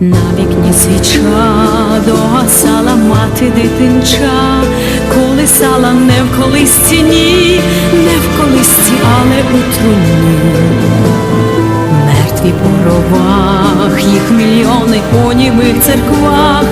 На вікні свіча догасала мати дитинча, колисала не в колисці, ні, не в колисці, але у труні. Мертві по гробах, їх мільйони у німих церквах,